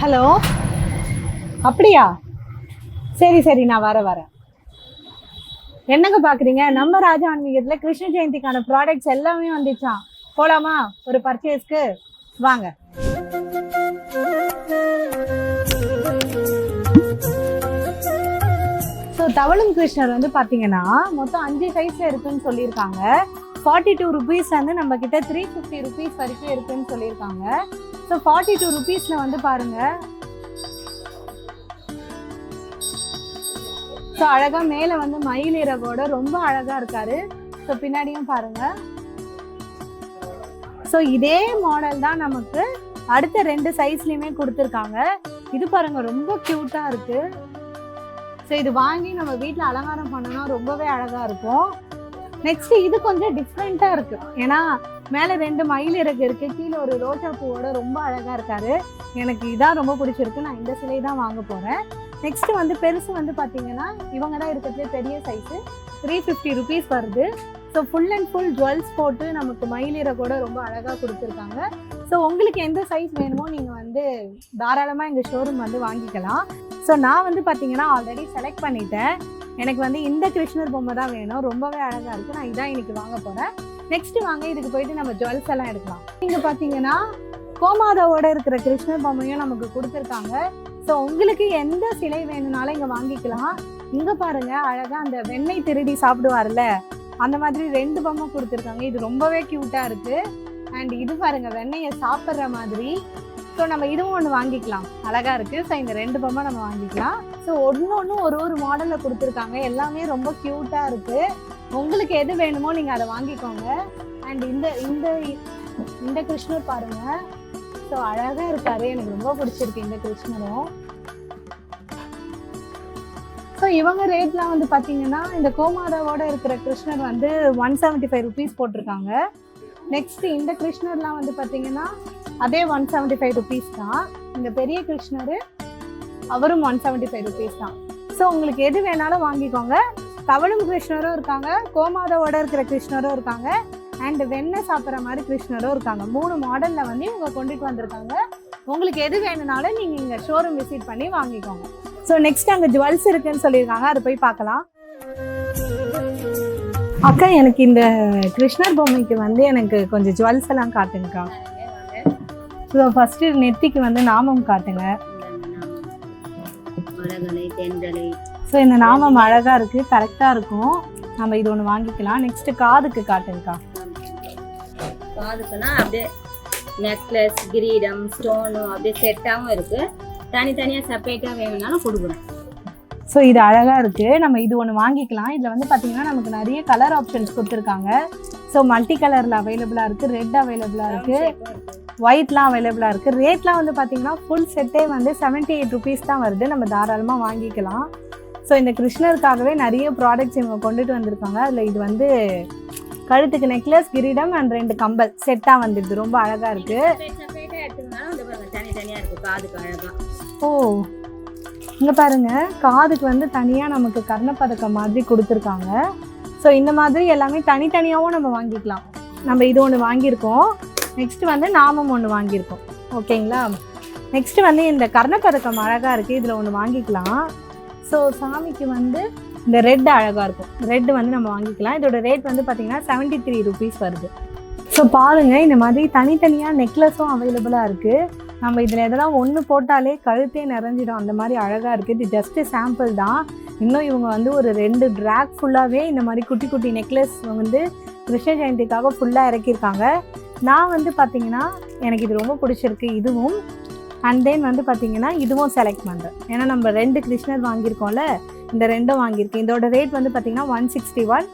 Hello? அப்படியா? சரி சரி நான் வர வரேன் என்னங்க பாக்குறீங்க? நம்ம ராஜா ஆன்மீகத்துல கிருஷ்ண ஜெயந்திக்கான ப்ராடக்ட்ஸ் எல்லாமே வந்துச்சான் போலாமா? ஒரு பர்ச்சேஸ்க்கு வாங்க. ஸோ தவளும் கிருஷ்ணர் வந்து பார்த்தீங்கன்னா மொத்தம் அஞ்சு சைஸில் இருக்குன்னு சொல்லியிருக்காங்க. ஃபார்ட்டி டூ ருபீஸ் வந்து நம்ம கிட்ட த்ரீ ஃபிஃப்டி ருபீஸ் வரைக்கும் இருக்குன்னு சொல்லியிருக்காங்க. ஸோ ஃபார்ட்டி டூ ருபீஸ்ல வந்து பாருங்க. ஸோ அழகா மேலே வந்து மயில் இறகோட ரொம்ப அழகா இருக்காரு. ஸோ பின்னாடியும் பாருங்க. ஸோ இதே மாடல் தான் நமக்கு அடுத்த ரெண்டு சைஸ்லையுமே கொடுத்துருக்காங்க. இது பாருங்க ரொம்ப க்யூட்டாக இருக்கு. ஸோ இது வாங்கி நம்ம வீட்டில் அலங்காரம் பண்ணோம்னா ரொம்பவே அழகாக இருக்கும். நெக்ஸ்ட் இது கொஞ்சம் டிஃப்ரெண்டா இருக்கு. ஏன்னா மேலே ரெண்டு மயில் இறகு இருக்கு. கீழே ஒரு ரோஜா பூவோட ரொம்ப அழகா இருக்காரு. எனக்கு இதான் ரொம்ப பிடிச்சிருக்கு. நான் இந்த சிலை தான் வாங்க போறேன். நெக்ஸ்ட் வந்து பெருசு வந்து பார்த்தீங்கன்னா இவங்க தான் இருக்கிறதுலே பெரிய சைஸு த்ரீ ஃபிஃப்டி ருபீஸ் வருது. So full and full jewels போட்டு நமக்கு மயிலிற கூட ரொம்ப அழகாக கொடுத்துருக்காங்க. ஸோ உங்களுக்கு எந்த சைஸ் வேணுமோ நீங்கள் வந்து தாராளமாக எங்கள் ஷோரூம் வந்து வாங்கிக்கலாம். ஸோ நான் வந்து பார்த்தீங்கன்னா ஆல்ரெடி செலக்ட் பண்ணிட்டேன். எனக்கு வந்து இந்த கிருஷ்ணர் பொம்மை தான் வேணும். ரொம்பவே அழகாக இருக்குது நான் இதான் இன்னைக்கு வாங்க போகிறேன் நெக்ஸ்ட் வாங்க இதுக்கு போயிட்டு நம்ம ஜுவல்ஸ் எல்லாம் எடுக்கலாம். இங்கே பார்த்தீங்கன்னா கோமாதாவோட இருக்கிற கிருஷ்ணர் பொம்மையும் நமக்கு கொடுத்துருக்காங்க. ஸோ உங்களுக்கு எந்த சிலை வேணும்னாலும் இங்கே வாங்கிக்கலாம். இங்கே பாருங்க அழகா அந்த வெண்ணெய் திருடி சாப்பிடுவார்ல அந்த மாதிரி ரெண்டு பொம்மை கொடுத்துருக்காங்க. இது ரொம்பவே க்யூட்டாக இருக்கு. அண்ட் இது பாருங்க வெண்ணெயை சாப்பிட்ற மாதிரி. ஸோ நம்ம இதுவும் ஒன்று வாங்கிக்கலாம். அழகா இருக்கு. ஸோ இந்த ரெண்டு பொம்மை நம்ம வாங்கிக்கலாம். ஸோ ஒன்று ஒன்றும் ஒரு ஒரு மாடலில் கொடுத்துருக்காங்க. எல்லாமே ரொம்ப க்யூட்டாக இருக்கு. உங்களுக்கு எது வேணுமோ நீங்கள் அதை வாங்கிக்கோங்க. அண்ட் இந்த இந்த இந்த கிருஷ்ணர் பாருங்க. ஸோ அழகா இருக்காரு. எனக்கு ரொம்ப பிடிச்சிருக்கு இந்த கிருஷ்ணரும். ஸோ இவங்க ரேட்லாம் வந்து பார்த்தீங்கன்னா இந்த கோமாதாவோட இருக்கிற கிருஷ்ணர் வந்து ஒன் செவன்ட்டி ஃபைவ் ருபீஸ் போட்டிருக்காங்க. நெக்ஸ்ட் இந்த கிருஷ்ணர்லாம் வந்து பார்த்தீங்கன்னா அதே ஒன் செவன்ட்டி ஃபைவ் ருபீஸ் தான். இந்த பெரிய கிருஷ்ணர் அவரும் ஒன் செவன்ட்டி ஃபைவ் ருபீஸ் தான். ஸோ உங்களுக்கு எது வேணாலும் வாங்கிக்கோங்க. தவளும் கிருஷ்ணரும் இருக்காங்க. கோமாதாவோட இருக்கிற கிருஷ்ணரும் இருக்காங்க. அண்ட் வெண்ணெய் சாப்பிட்ற மாதிரி கிருஷ்ணரும் இருக்காங்க. மூணு மாடலில் வந்து இவங்க கொண்டுட்டு வந்திருக்காங்க. உங்களுக்கு எது வேணும்னாலும் நீங்கள் இங்கே ஷோரூம் விசிட் பண்ணி வாங்கிக்கோங்க. ஸோ நெக்ஸ்ட் அங்கே ஜுவல்ஸ் இருக்குன்னு சொல்லியிருக்காங்க. அதை போய் பார்க்கலாம். அக்கா எனக்கு இந்த கிருஷ்ணர் பொம்மைக்கு வந்து எனக்கு கொஞ்சம் ஜுவல்ஸ் எல்லாம் காட்டுங்கக்கா. ஸோ ஃபஸ்ட்டு நெத்திக்கு வந்து நாமம் காட்டுங்க. மலர்களை தென்றலை. ஸோ இந்த நாமம் அழகாக இருக்குது கரெக்டாக இருக்கும். நம்ம இது ஒன்று வாங்கிக்கலாம். நெக்ஸ்ட் காதுக்கு காட்டுங்கக்கா காதுக்குன்னா அப்படியே நெக்லஸ் கிரீடம் ஸ்டோனு அப்படியே செட்டாகவும் இருக்கு. தனித்தனியாக செப்பரேட்டாக வேணும்னாலும் கொடுக்குறோம் ஸோ இது அழகாக இருக்குது நம்ம இது ஒன்று வாங்கிக்கலாம். இதில் வந்து பார்த்தீங்கன்னா நமக்கு நிறைய கலர் ஆப்ஷன்ஸ் கொடுத்துருக்காங்க. ஸோ மல்டி கலரில் அவைலபிளாக இருக்குது ரெட் அவைலபிளாக இருக்குது ஒயிட்லாம் அவைலபிளாக இருக்குது ரேட்லாம் வந்து பார்த்தீங்கன்னா ஃபுல் செட்டே வந்து செவன்ட்டி எயிட் ருபீஸ் தான் வருது. நம்ம தாராளமாக வாங்கிக்கலாம். ஸோ இந்த கிருஷ்ணருக்காகவே நிறைய ப்ராடக்ட்ஸ் இவங்க கொண்டுட்டு வந்திருக்காங்க. அதில் இது வந்து கழுத்துக்கு நெக்லஸ் கிரீடம் அண்ட் ரெண்டு கம்பல். செட்டாக வந்துடுது ரொம்ப அழகாக இருக்குது ஓ இங்கே பாருங்க. காதுக்கு வந்து தனியாக நமக்கு கர்ணப்பதக்கம் மாதிரி கொடுத்துருக்காங்க. ஸோ இந்த மாதிரி எல்லாமே தனித்தனியாகவும் நம்ம வாங்கிக்கலாம். நம்ம இது ஒன்று வாங்கியிருக்கோம். நெக்ஸ்ட் வந்து நாமம் ஒன்று வாங்கியிருக்கோம். ஓகேங்களா? நெக்ஸ்ட் வந்து இந்த கர்ணப்பதக்கம் அழகாக இருக்குது இதில் ஒன்று வாங்கிக்கலாம். ஸோ சாமிக்கு வந்து இந்த ரெட் அழகாக இருக்கும். ரெட் வந்து நம்ம வாங்கிக்கலாம். இதோட ரேட் வந்து பார்த்தீங்கன்னா செவன்ட்டி த்ரீ ருபீஸ் வருது. ஸோ பாருங்கள் இந்த மாதிரி தனித்தனியாக நெக்லஸும் அவைலபிளாக இருக்குது நம்ம இதில் எதெல்லாம் ஒன்று போட்டாலே கழுத்தே நிறைஞ்சிடும். அந்த மாதிரி அழகாக இருக்குது இது ஜஸ்ட்டு சாம்பிள் தான். இன்னும் இவங்க வந்து ஒரு ரெண்டு ட்ராக் ஃபுல்லாகவே இந்த மாதிரி குட்டி குட்டி நெக்லஸ் வந்து கிருஷ்ண ஜெயந்திக்காக ஃபுல்லாக இறக்கியிருக்காங்க. நான் வந்து பார்த்தீங்கன்னா எனக்கு இது ரொம்ப பிடிச்சிருக்கு இதுவும். அண்ட் தென் வந்து பார்த்தீங்கன்னா இதுவும் செலக்ட் பண்ணுறேன் ஏன்னா நம்ம ரெண்டு கிருஷ்ணர் வாங்கியிருக்கோம்ல இந்த ரெண்டும் வாங்கியிருக்கேன். இதோட ரேட் வந்து பார்த்தீங்கன்னா ஒன் சிக்ஸ்டி ஒன்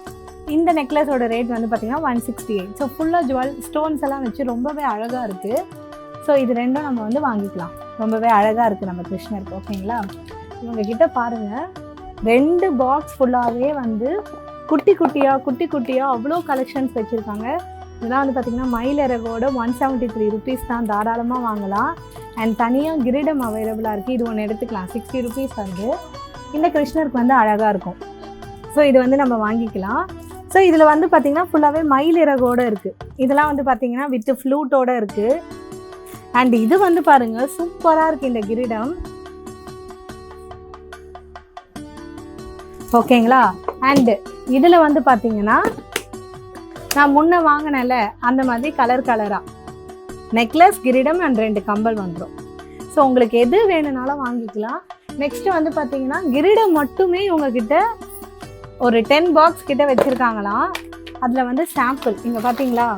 இந்த நெக்லஸோட ரேட் வந்து பார்த்தீங்கன்னா ஒன் சிக்ஸ்டி எயிட் ஸோ ஃபுல்லாக ஜுவல் ஸ்டோன்ஸ் எல்லாம் வச்சு ரொம்பவே அழகாக இருக்குது ஸோ இது ரெண்டும் நம்ம வந்து வாங்கிக்கலாம். ரொம்பவே அழகாக இருக்குது நம்ம கிருஷ்ணருக்கு ஓகேங்களா இவங்கக்கிட்ட பாருங்கள் ரெண்டு பாக்ஸ் ஃபுல்லாகவே வந்து குட்டி குட்டியாக குட்டி குட்டியாக அவ்வளோ கலெக்ஷன்ஸ் வச்சுருக்காங்க. இதெல்லாம் வந்து பார்த்திங்கன்னா இறகோட ஒன் செவன்ட்டி த்ரீ ருபீஸ் தான் தாராளமாக வாங்கலாம். அண்ட் தனியாக கிரீடம் அவைலபிளாக இருக்குது இது ஒன்று எடுத்துக்கலாம். சிக்ஸ்டி ருபீஸ் வருது இந்த கிருஷ்ணருக்கு வந்து அழகாக இருக்கும். ஸோ இது வந்து நம்ம வாங்கிக்கலாம். ஸோ இதில் வந்து பார்த்திங்கன்னா ஃபுல்லாகவே மயில் இறகோட இருக்குது இதெல்லாம் வந்து பார்த்திங்கன்னா வித் ஃப்ளூட்டோட இருக்குது அண்ட் இது வந்து பாருங்க சூப்பராக இருக்குது இந்த கிரீடம். ஓகேங்களா அண்டு இதில் வந்து பார்த்தீங்கன்னா நான் முன்ன வாங்கினேன்ல அந்த மாதிரி கலர் கலராக நெக்லஸ் கிரீடம் அண்ட் ரெண்டு கம்பல் வந்துடும் ஸோ உங்களுக்கு எது வேணும்னாலும் வாங்கிக்கலாம். நெக்ஸ்ட் வந்து பார்த்தீங்கன்னா கிரீடம் மட்டுமே உங்ககிட்ட ஒரு டென் பாக்ஸ் கிட்ட வச்சுருக்காங்களாம். அதில் வந்து சாம்பிள் இங்கே பார்த்தீங்களா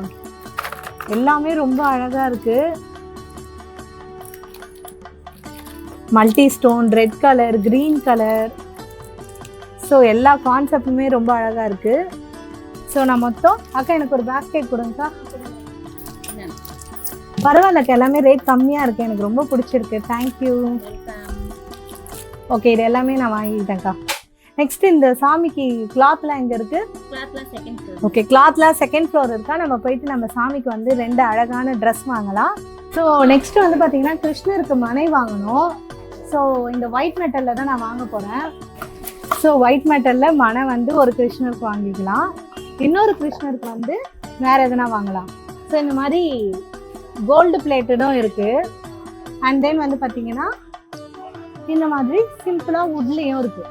எல்லாமே ரொம்ப அழகாக இருக்குது multi stone red colour green colour so எல்லா கான்செப்டுமே ரொம்ப அழகாக இருக்குது ஸோ நான் மொத்தம் அக்கா எனக்கு ஒரு பேஸ்கெட் கொடுங்கக்கா. பரவாயில்ல அக்கா எல்லாமே ரேட் கம்மியாக இருக்குது எனக்கு ரொம்ப பிடிச்சிருக்கு. தேங்க்யூ ஓகே இது எல்லாமே நான் வாங்கிட்டேன்க்கா நெக்ஸ்ட் இந்த சாமிக்கு கிளாத்லாம் எங்கே ஃப்ளோர் ஓகே கிளாத்லாம் செகண்ட் ஃப்ளோர் இருக்கா? நம்ம போயிட்டு நம்ம சாமிக்கு வந்து ரெண்டு அழகான ட்ரெஸ் வாங்கலாம். ஸோ நெக்ஸ்ட் வந்து பார்த்தீங்கன்னா கிருஷ்ணருக்கு மனை வாங்கணும். ஸோ இந்த ஒயிட் மெட்டலில் தான் நான் வாங்க போகிறேன் ஸோ ஒயிட் மெட்டலில் மனை வந்து ஒரு கிருஷ்ணருக்கு வாங்கிக்கலாம். இன்னொரு கிருஷ்ணருக்கு வந்து வேறு எதனா வாங்கலாம். ஸோ இந்த மாதிரி கோல்டு பிளேட்டடும் இருக்குது அண்ட் தென் வந்து பார்த்தீங்கன்னா இந்த மாதிரி சிம்பிளாக உட்லேயும் இருக்குது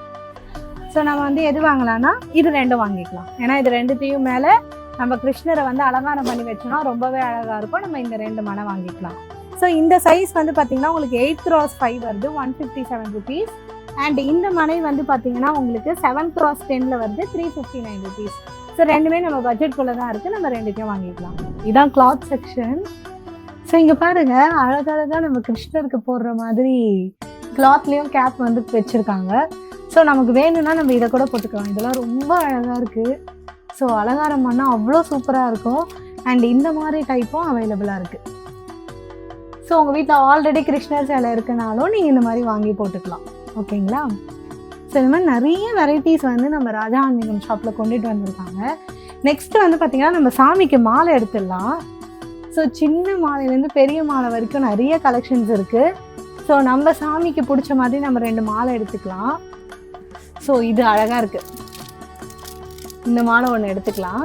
ஸோ நம்ம வந்து எது வாங்கலாம்னா இது ரெண்டும் வாங்கிக்கலாம். ஏன்னா இது ரெண்டுத்தையும் மேலே நம்ம கிருஷ்ணரை வந்து அலங்காரம் பண்ணி வச்சோம்னா ரொம்பவே அழகாக இருக்கும். நம்ம இந்த ரெண்டு மனை வாங்கிக்கலாம். ஸோ இந்த சைஸ் வந்து பார்த்தீங்கன்னா உங்களுக்கு எயிட் கிராஸ் ஃபைவ் வருது one fifty seven rupees and இந்த மனை வந்து பார்த்தீங்கன்னா உங்களுக்கு செவன் கிராஸ் டென்னில் வருது three fifty nine rupees so ரெண்டுமே நம்ம பட்ஜெட்குள்ளே தான் இருக்குது நம்ம ரெண்டுத்தையும் வாங்கிக்கலாம். இதான் கிளாத் செக்ஷன் ஸோ இங்கே பாருங்கள் அழகழகாக நம்ம கிருஷ்ணருக்கு போடுற மாதிரி கிளாத்லேயும் கேப் வந்து வச்சுருக்காங்க. ஸோ நமக்கு வேணும்னா நம்ம இதை கூட போட்டுக்கலாம். இதெல்லாம் ரொம்ப அழகாக இருக்குது ஸோ அலங்காரம் பண்ணால் அவ்வளோ சூப்பராக இருக்கும். அண்ட் இந்த மாதிரி டைப்பும் அவைலபிளாக இருக்குது ஸோ உங்கள் வீட்டில் ஆல்ரெடி கிருஷ்ணர் சிலை இருக்குனாலும் நீங்கள் இந்த மாதிரி வாங்கி போட்டுக்கலாம். ஓகேங்களா ஸோ இந்த மாதிரி நிறைய வெரைட்டிஸ் வந்து நம்ம ராஜா ஆன்மீகம் ஷாப்பில் கொண்டுட்டு வந்திருக்காங்க. நெக்ஸ்ட்டு வந்து பார்த்திங்கன்னா நம்ம சாமிக்கு மாலை எடுத்துடலாம். ஸோ சின்ன மாலையிலேருந்து பெரிய மாலை வரைக்கும் நிறைய கலெக்ஷன்ஸ் இருக்குது ஸோ நம்ம சாமிக்கு பிடிச்ச மாதிரி நம்ம ரெண்டு மாலை எடுத்துக்கலாம். ஸோ இது அழகாக இருக்குது இந்த மாலை ஒன்று எடுத்துக்கலாம்.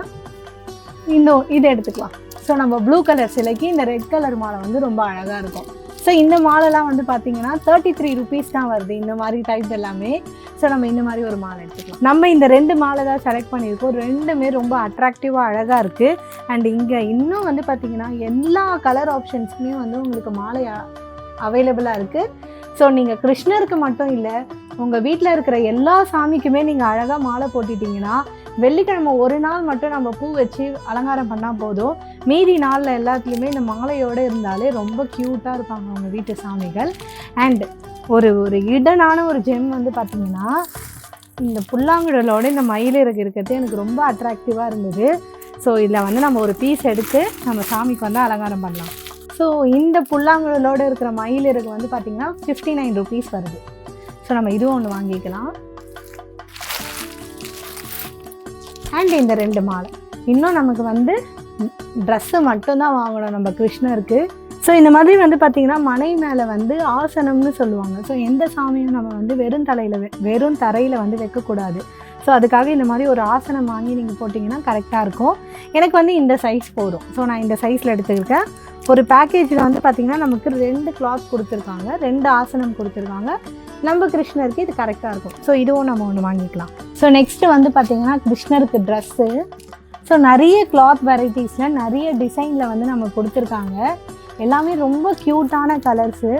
இந்த இதை எடுத்துக்கலாம். ஸோ நம்ம ப்ளூ கலர் சிலைக்கு இந்த ரெட் கலர் மாலை வந்து ரொம்ப அழகாக இருக்கும். ஸோ இந்த மாலைலாம் வந்து பார்த்தீங்கன்னா தேர்ட்டி த்ரீ ருபீஸ் தான் வருது இந்த மாதிரி டைப் எல்லாமே. ஸோ நம்ம இந்த மாதிரி ஒரு மாலை எடுத்துக்கலாம். நம்ம இந்த ரெண்டு மாலை தான் செலக்ட் பண்ணியிருக்கோம். ரெண்டுமே ரொம்ப அட்ராக்டிவாக அழகாக இருக்குது அண்ட் இங்கே இன்னும் வந்து பார்த்தீங்கன்னா எல்லா கலர் ஆப்ஷன்ஸ்க்குமே வந்து உங்களுக்கு மாலை அவைலபிளாக இருக்குது ஸோ நீங்கள் கிருஷ்ணருக்கு மட்டும் இல்லை உங்கள் வீட்டில் இருக்கிற எல்லா சாமிக்குமே நீங்கள் அழகாக மாலை போட்டுட்டீங்கன்னா வெள்ளிக்கிழமை ஒரு நாள் மட்டும் நம்ம பூ வச்சு அலங்காரம் பண்ணால் போதும். மீதி நாளில் எல்லாத்துலேயுமே இந்த மாலையோடு இருந்தாலே ரொம்ப க்யூட்டாக இருப்பாங்க அவங்க வீட்டு சாமிகள். அண்ட் ஒரு ஒரு இடனான ஒரு ஜெம் வந்து பார்த்திங்கன்னா இந்த புல்லாங்குழலோட இந்த மயிலிறகு இருக்கிறது எனக்கு ரொம்ப அட்ராக்டிவாக இருந்தது. ஸோ இதில் வந்து நம்ம ஒரு பீஸ் எடுத்து நம்ம சாமிக்கு வந்து அலங்காரம் பண்ணலாம். ஸோ இந்த புல்லாங்குழலோடு இருக்கிற மயிலிறகு வந்து பார்த்திங்கன்னா ஃபிஃப்டி நைன் ருபீஸ் வருது. ஸோ நம்ம இதுவும் ஒன்று வாங்கிக்கலாம். அண்ட் இந்த ரெண்டு மாலை. இன்னும் நமக்கு வந்து ட்ரெஸ்ஸு மட்டும்தான் வாங்கணும். நம்ம கிருஷ்ணருக்கு. ஸோ இந்த மாதிரி வந்து பார்த்திங்கன்னா மனை மேலே வந்து ஆசனம்னு சொல்லுவாங்க. ஸோ எந்த சாமியும் நம்ம வந்து வெறும் தலையில் வெறும் தரையில் வந்து வைக்கக்கூடாது. ஸோ அதுக்காக இந்த மாதிரி ஒரு ஆசனம் வாங்கி நீங்கள் போட்டிங்கன்னா கரெக்டாக இருக்கும். எனக்கு வந்து இந்த சைஸ் போதும். ஸோ நான் இந்த சைஸில் எடுத்துருக்கேன் ஒரு பேக்கேஜில் வந்து பார்த்திங்கன்னா நமக்கு ரெண்டு கிளாத் கொடுத்துருக்காங்க. ரெண்டு ஆசனம் கொடுத்துருக்காங்க. நம்ம கிருஷ்ணருக்கு இது கரெக்டாக இருக்கும். ஸோ இதுவும் நம்ம ஒன்று வாங்கிக்கலாம். ஸோ நெக்ஸ்ட்டு வந்து பார்த்திங்கன்னா கிருஷ்ணருக்கு ட்ரெஸ்ஸு ஸோ நிறைய கிளாத் வெரைட்டிஸில் நிறைய டிசைனில் வந்து நம்ம கொடுத்துருக்காங்க. எல்லாமே ரொம்ப க்யூட்டான கலர்ஸு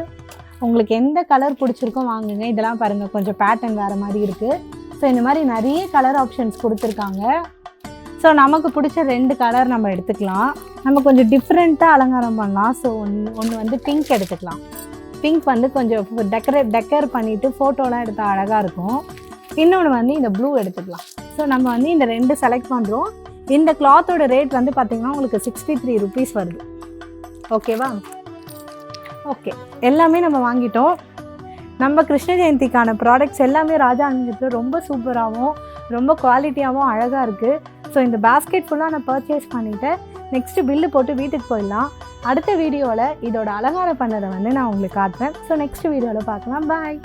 உங்களுக்கு எந்த கலர் பிடிச்சிருக்கோ வாங்குங்க. இதெல்லாம் பாருங்கள் கொஞ்சம் பேட்டர்ன் வேறு மாதிரி இருக்குது ஸோ இந்த மாதிரி நிறைய கலர் ஆப்ஷன்ஸ் கொடுத்துருக்காங்க. ஸோ நமக்கு பிடிச்ச ரெண்டு கலர் நம்ம எடுத்துக்கலாம். நம்ம கொஞ்சம் டிஃப்ரெண்ட்டாக அலங்காரம் பண்ணலாம். ஸோ ஒன்று ஒன்று வந்து பிங்க் எடுத்துக்கலாம். பிங்க் வந்து கொஞ்சம் டெக்கரேட் டெக்கர் பண்ணிவிட்டு ஃபோட்டோலாம் எடுத்தால் அழகாக இருக்கும். இன்னொன்று வந்து இந்த ப்ளூ எடுத்துக்கலாம். ஸோ நம்ம வந்து இந்த ரெண்டு செலக்ட் பண்ணுறோம் இந்த கிளாத்தோட ரேட் வந்து பார்த்திங்கன்னா உங்களுக்கு சிக்ஸ்டி த்ரீ ருபீஸ் வருது ஓகேவா ஓகே எல்லாமே நம்ம வாங்கிட்டோம். நம்ம கிருஷ்ண ஜெயந்திக்கான ப்ராடக்ட்ஸ் எல்லாமே ராஜா அணிஞ்சத்தில் ரொம்ப சூப்பராகவும் ரொம்ப குவாலிட்டியாகவும் அழகாக இருக்குது ஸோ இந்த பேஸ்கெட் ஃபுல்லாக நான் பர்ச்சேஸ் பண்ணிவிட்டேன் நெக்ஸ்ட்டு பில்லு போட்டு வீட்டுக்கு போயிடலாம். அடுத்த வீடியோவில் இதோட அலங்காரம் பண்ணதை வந்து நான் உங்களுக்கு காட்டுறேன். ஸோ நெக்ஸ்ட் வீடியோவில் பார்க்கலாம். பாய்